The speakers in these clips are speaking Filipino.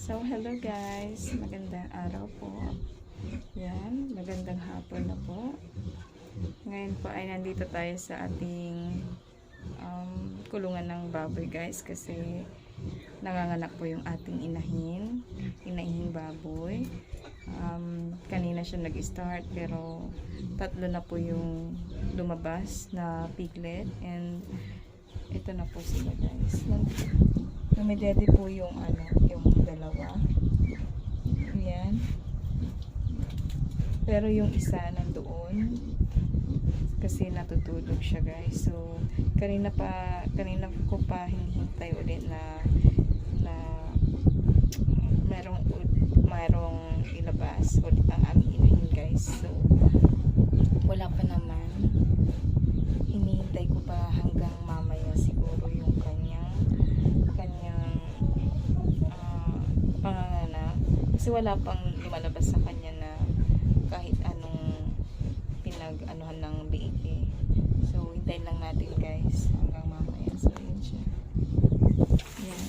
So, hello guys. Magandang araw po. Yan, magandang hapon na po. Ngayon po ay nandito tayo sa ating um, kulungan ng baboy guys kasi nanganganak po yung ating inahin, inahing baboy. Um, kanina siya nag-start pero tatlo na po yung lumabas na piglet and ito na po sila guys. Namidede po yung ano, dalawa. Yan. Pero yung isa nandoon kasi natutulog siya guys. So, kanina pa kanina ko pa hinihintay ulit na na merong merong ilabas ulit ang aming inahin guys. So, wala pa naman. Hinihintay ko pa hanggang mamaya siguro yung kanyang kanyang ah, panganganak. Kasi wala pang lumalabas sa kanya na kahit anong pinag-anuhan ng BAP. So, hintayin lang natin guys hanggang mamaya. So, yun siya. Yan.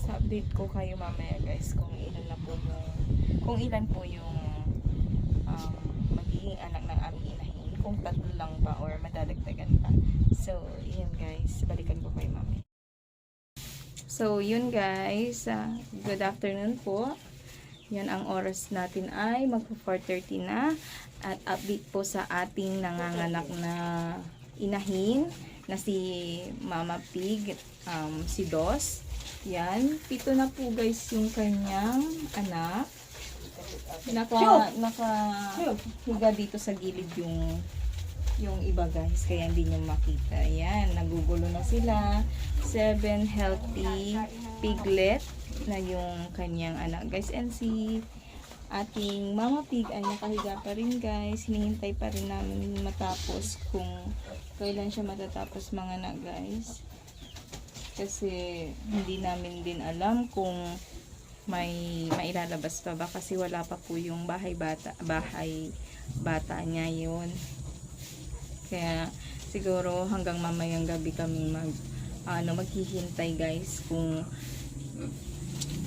sa update ko kayo mamaya guys kung ilan na po yung kung ilan po yung um, magiging anak ng aming inahin kung tatlo lang ba or madadagdagan pa so yun guys balikan ko kayo mamaya so yun guys ah, good afternoon po yan ang oras natin ay magpo 4.30 na at update po sa ating nanganganak na inahin na si Mama Pig, um, si Dos. Yan, pito na po guys yung kanyang anak. Naka, naka higa dito sa gilid yung yung iba guys, kaya hindi nyo makita. Yan, nagugulo na sila. Seven healthy piglet na yung kanyang anak guys. And si ating mama pig ay nakahiga pa rin guys. Hinihintay pa rin namin matapos kung kailan siya matatapos mga anak guys. Kasi hindi namin din alam kung may mailalabas pa ba? Kasi wala pa po yung bahay bata bahay bata niya yun. Kaya siguro hanggang mamayang gabi kami mag ano maghihintay guys kung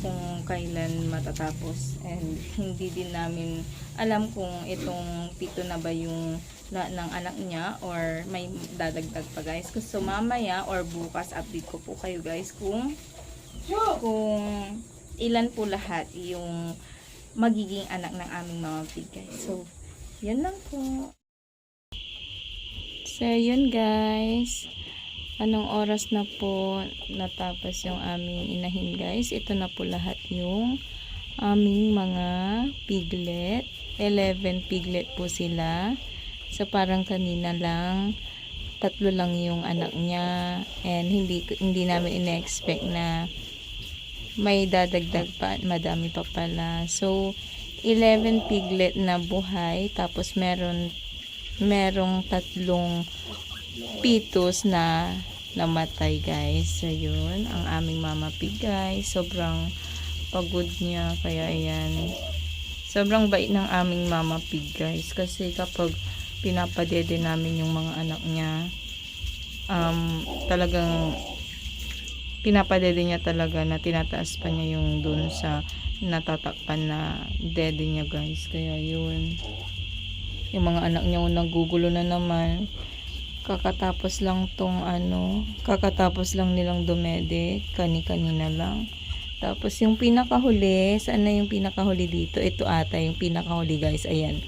kung kailan matatapos. And hindi din namin alam kung itong pito na ba yung na, ng anak niya or may dadagdag pa guys. So mamaya or bukas update ko po kayo guys kung kung ilan po lahat yung magiging anak ng aming mga pig guys so yun lang po So, yun guys. Anong oras na po natapos yung aming inahin guys. Ito na po lahat yung aming mga piglet. 11 piglet po sila. So, parang kanina lang tatlo lang yung anak niya and hindi hindi namin ina-expect na may dadagdag pa madami pa pala. So, 11 piglet na buhay tapos meron merong tatlong pitos na namatay guys. So yun, ang aming mama pig guys. Sobrang pagod niya. Kaya ayan. Sobrang bait ng aming mama pig guys. Kasi kapag pinapadede namin yung mga anak niya, um, talagang pinapadede niya talaga na tinataas pa niya yung dun sa natatakpan na dede niya guys. Kaya yun. Yung mga anak niya nagugulo na naman. Kakatapos lang tong ano kakatapos lang nilang dumede kani-kanina lang. Tapos yung pinakahuli saan na yung pinakahuli dito? Ito ata yung pinakahuli guys. Ayan.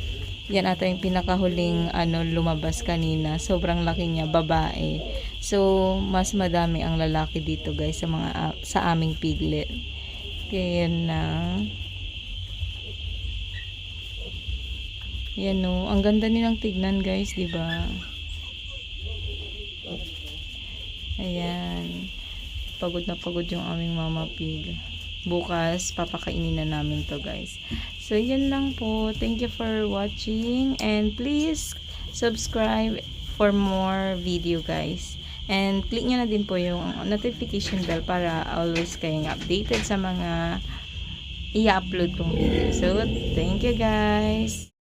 Yan ata yung pinakahuling ano lumabas kanina. Sobrang laki niya babae so mas madami ang lalaki dito guys sa mga sa aming piglet kaya yan na Yan no, ang ganda nilang tignan guys, 'di ba? Ayan. Pagod na pagod yung aming mama pig. Bukas papakainin na namin 'to, guys. So, yan lang po. Thank you for watching and please subscribe for more video, guys. And click nyo na din po yung notification bell para always kayong updated sa mga i-upload kong video. So, thank you guys!